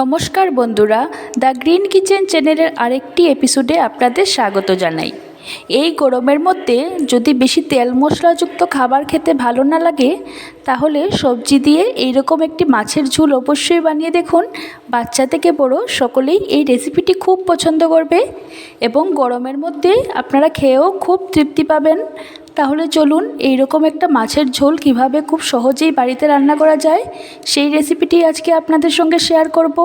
নমস্কার বন্ধুরা, the green kitchen চ্যানেলের আরেকটি এপিসোডে আপনাদের স্বাগত জানাই। এই গরমের মধ্যে যদি বেশি তেল মশলাযুক্ত খাবার খেতে ভালো না লাগে, তাহলে সবজি দিয়ে এইরকম একটি মাছের ঝোল অবশ্যই বানিয়ে দেখুন। বাচ্চা থেকে বড় সকলেই এই রেসিপিটি খুব পছন্দ করবে এবং গরমের মধ্যে আপনারা খেয়েও খুব তৃপ্তি পাবেন। তাহলে চলুন এইরকম একটা মাছের ঝোল কীভাবে খুব সহজেই বাড়িতে রান্না করা যায়, সেই রেসিপিটি আজকে আপনাদের সঙ্গে শেয়ার করব।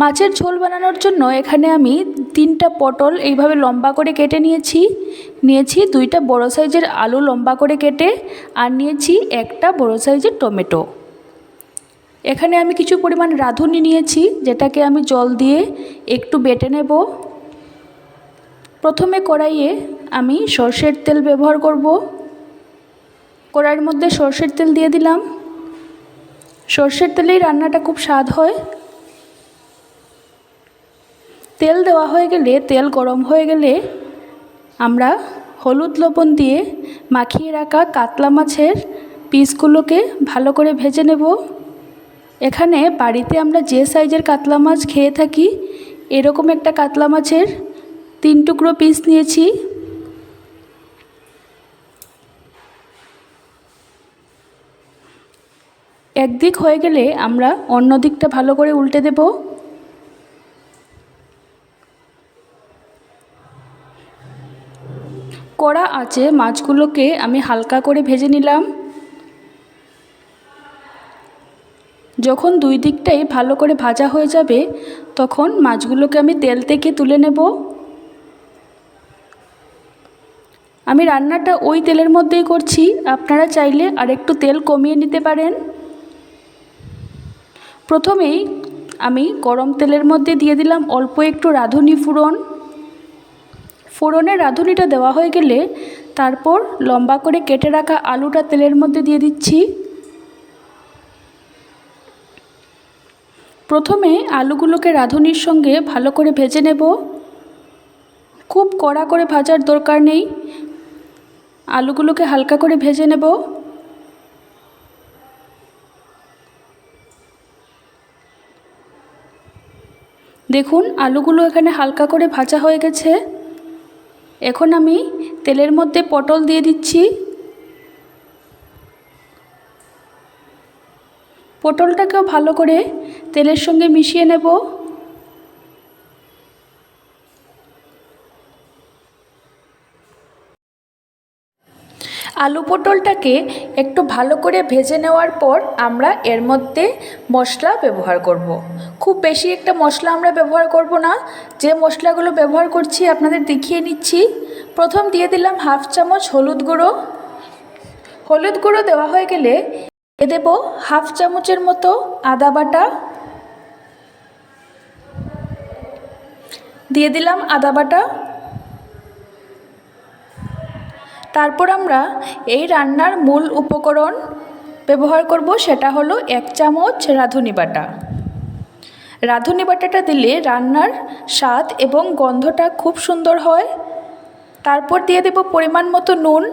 মাছের ঝোল বানানোর জন্য এখানে আমি তিনটা পটল এইভাবে লম্বা করে কেটে নিয়েছি। নিয়েছি দুইটা বড় সাইজের আলু লম্বা করে কেটে আর নিয়েছি একটা বড় সাইজের টমেটো। এখানে আমি কিছু পরিমাণ রাঁধুনি নিয়েছি, যেটাকে আমি জল দিয়ে একটু বেটে নেব। প্রথমে কড়াইয়ে আমি সর্ষের তেল ব্যবহার করব। কড়াইয়ের মধ্যে সর্ষের তেল দিয়ে দিলাম। সর্ষের তেলেই রান্নাটা খুব স্বাদ হয়। তেল দেওয়া হয়ে গেলে, তেল গরম হয়ে গেলে আমরা হলুদ লবণ দিয়ে মাখিয়ে রাখা কাতলা মাছের পিসগুলোকে ভালো করে ভেজে নেব। এখানে বাড়িতে আমরা যে সাইজের কাতলা মাছ খেয়ে থাকি, এরকম একটা কাতলা মাছের তিন টুকরো পিস নিয়েছি। একদিক হয়ে গেলে আমরা অন্য দিকটা ভালো করে উল্টে দেব। কড়া আছে মাছগুলোকে আমি হালকা করে ভেজে নিলাম। যখন দুই দিকটাই ভালো করে ভাজা হয়ে যাবে, তখন মাছগুলোকে আমি তেল থেকে তুলে নেব। আমি রান্নাটা ওই তেলের মধ্যেই করছি। আপনারা চাইলে আর একটু তেল কমিয়ে নিতে পারেন। প্রথমেই আমি গরম তেলের মধ্যে দিয়ে দিলাম অল্প একটু রাঁধুনি ফোড়ন। ফোড়নের রাঁধুনিটা দেওয়া হয়ে গেলে তারপর লম্বা করে কেটে রাখা আলুটা তেলের মধ্যে দিয়ে দিচ্ছি। প্রথমে আলুগুলোকে রাঁধুনির সঙ্গে ভালো করে ভেজে নেব। খুব কড়া করে ভাজার দরকার নেই। আলুগুলোকে হালকা করে ভেজে নেব। দেখুন, আলুগুলো এখানে হালকা করে ভাজা হয়ে গেছে। এখন আমি তেলের মধ্যে পটল দিয়ে দিচ্ছি। পটলটাকেও ভালো করে তেলের সঙ্গে মিশিয়ে নেব। আলু পটলটাকে একটু ভালো করে ভেজে নেওয়ার পর আমরা এর মধ্যে মশলা ব্যবহার করব। খুব বেশি একটা মশলা আমরা ব্যবহার করব না। যে মশলাগুলো ব্যবহার করছি আপনাদের দেখিয়ে নিচ্ছি। প্রথম দিয়ে দিলাম হাফ চামচ হলুদ গুঁড়ো। হলুদ গুঁড়ো দেওয়া হয়ে গেলে এ দেব হাফ চামচের মতো আদা বাটা। দিয়ে দিলাম আদা বাটা। তারপর আমরা এই রান্নার মূল উপকরণ ব্যবহার করব, সেটা হলো এক চামচ রাঁধুনি বাটা। রাঁধুনি বাটাটা দিলে রান্নার স্বাদ এবং গন্ধটা খুব সুন্দর হয়। তারপর দিয়ে দেব পরিমাণ মতো নুন।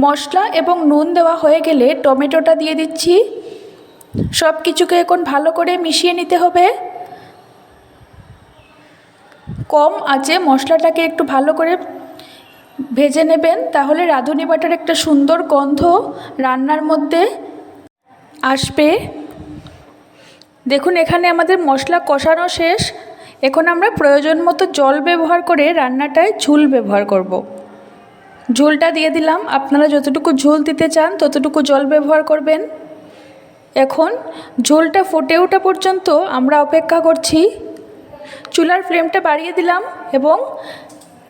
মশলা এবং নুন দেওয়া হয়ে গেলে টমেটোটা দিয়ে দিচ্ছি। সব কিছুকে এখন ভালো করে মিশিয়ে নিতে হবে। কম আছে মশলাটাকে একটু ভালো করে ভেজে নেবেন, তাহলে রাঁধুনি বাটার একটা সুন্দর গন্ধ রান্নার মধ্যে আসবে। দেখুন, এখানে আমাদের মশলা কষানো শেষ। এখন আমরা প্রয়োজন মতো জল ব্যবহার করে রান্নাটায় ঝুল ব্যবহার করব। ঝোলটা দিয়ে দিলাম। আপনারা যতটুকু ঝোল দিতে চান, ততটুকু জল ব্যবহার করবেন। এখন ঝোলটা ফুটে ওঠা পর্যন্ত আমরা অপেক্ষা করছি। চুলার ফ্লেমটা বাড়িয়ে দিলাম এবং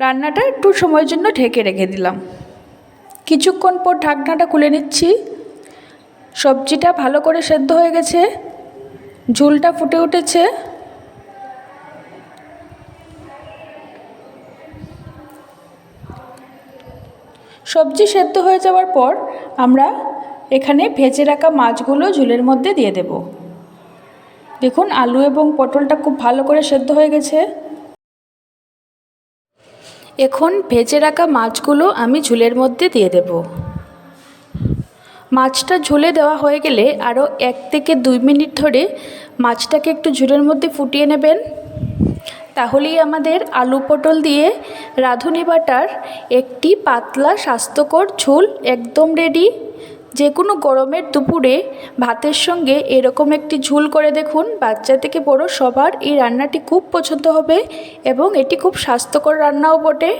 রান্নাটা একটু সময়ের জন্য ঢেকে রেখে দিলাম। কিছুক্ষণ পর ঢাকনাটা খুলে নিচ্ছি। সবজিটা ভালো করে সেদ্ধ হয়ে গেছে। ঝোলটা ফুটে উঠেছে। সবজি সেদ্ধ হয়ে যাওয়ার পর আমরা এখানে ভেজে রাখা মাছগুলো ঝুলের মধ্যে দিয়ে দেব। দেখুন, আলু এবং পটলটা খুব ভালো করে সেদ্ধ হয়ে গেছে। এখন ভেজে রাখা মাছগুলো আমি ঝুলের মধ্যে দিয়ে দেব। মাছটা ঝুলে দেওয়া হয়ে গেলে আরও এক থেকে দুই মিনিট ধরে মাছটাকে একটু ঝুলের মধ্যে ফুটিয়ে নেবেন। তাহলেই আমাদের আলু পটল দিয়ে রাঁধুনি বাটার একটি পাতলা স্বাস্থ্যকর ঝোল একদম রেডি যে কোনো গরমের দুপুরে ভাতের সঙ্গে এরকম একটি ঝুল করে দেখুন। বাচ্চা থেকে বড় সবার এই রান্নাটি খুব পছন্দ হবে এবং এটি খুব স্বাস্থ্যকর রান্নাও বটে।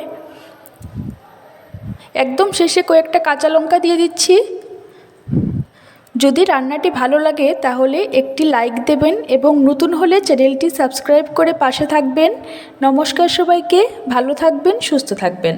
একদম শেষে কয়েকটা কাঁচা লঙ্কা দিয়ে দিচ্ছি। যদি রান্নাটি ভালো লাগে তাহলে একটি লাইক দেবেন এবং নতুন হলে চ্যানেলটি সাবস্ক্রাইব করে পাশে থাকবেন। নমস্কার সবাইকে, ভালো থাকবেন, সুস্থ থাকবেন।